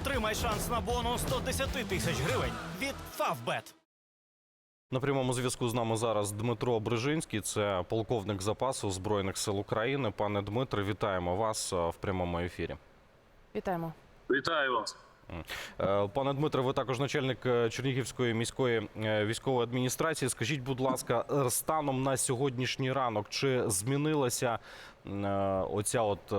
Отримай шанс на бонус 110 тисяч гривень від Фавбет. На прямому зв'язку з нами зараз Дмитро Брижинський, це полковник запасу Збройних сил України. Пане Дмитре, вітаємо вас в прямому ефірі. Вітаємо. Вітаю вас. Е, Пане Дмитре, ви також начальник е, Чернігівської міської е, військової адміністрації. Скажіть, будь ласка, станом на сьогоднішній ранок, чи змінилася оця от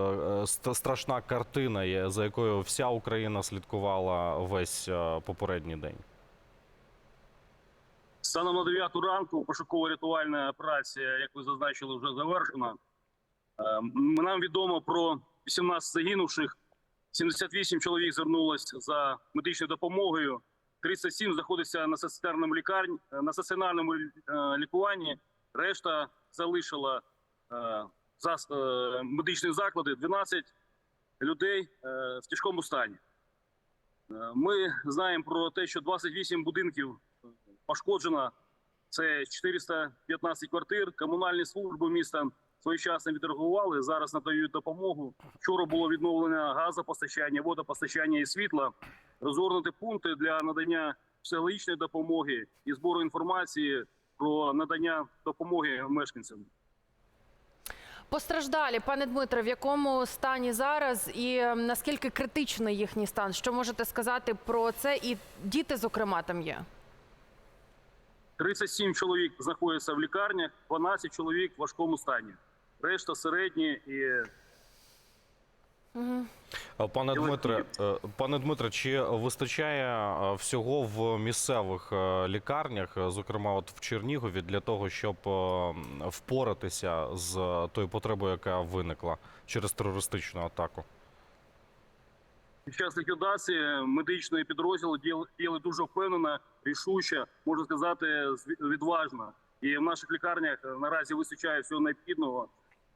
страшна картина, за якою вся Україна слідкувала весь попередній день? Станом на 9 ранку пошуково-рятувальна операція, як ви зазначили, вже завершена. Нам відомо про 18 загинувших, 78 чоловік звернулось за медичною допомогою, 37 знаходиться на стаціонарному лікарні на стаціонарному е, лікуванні. Решта залишила е, е, медичні заклади. 12 людей е, в тяжкому стані. Е, Ми знаємо про те, що 28 будинків пошкоджено. Це 415 квартир. Комунальні служби міста своєчасно відреагували. Зараз надають допомогу. Вчора було відновлено газопостачання, водопостачання і світла. Розгорнути пункти для надання психологічної допомоги і збору інформації про надання допомоги мешканцям. Постраждалі, пане Дмитре, в якому стані зараз і е, наскільки критичний їхній стан? Що можете сказати про це? І діти, зокрема, там є. 37 чоловік знаходяться в лікарнях, 12 чоловік в важкому стані. Решта середні і Угу. Е, Пане Дмитре, е, пане Дмитре, чи вистачає е, всього в місцевих лікарнях, зокрема от в Чернігові, для того, щоб впоратися з тою потребою, яка виникла через терористичну атаку? Під час ліквідації медичної підрозділу діяли- дуже впевнено, рішуче, можна сказати, відважно. І в наших лікарнях наразі вистачає всього необхідного.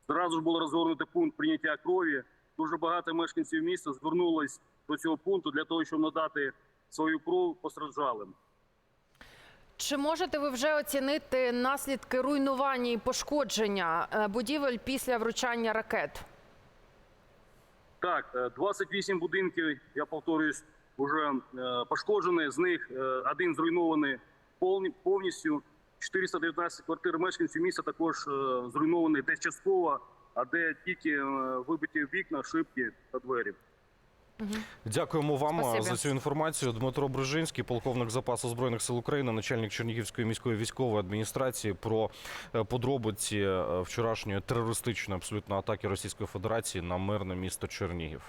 Зразу ж було розгорнути пункт прийняття крові. Дуже багато мешканців міста звернулось до цього пункту для того, щоб надати свою кров постраждалим. Чи можете ви вже оцінити наслідки руйнування і пошкодження е, будівель після вручання ракет? Так, е, 28 будинків, я повторюсь, вже е, пошкоджені. З них е, один зруйнований повні- повністю. 419 квартир мешканців міста також е, зруйновані десь частково, а де тільки е, вибиті вікна, шибки та двері. Дякуємо вам е, Спасибі. за цю інформацію. Дмитро Брижинський, полковник запасу збройних сил України, начальник Чернігівської міської військової адміністрації, про подробиці вчорашньої терористичної абсолютно атаки Російської Федерації на мирне місто Чернігів.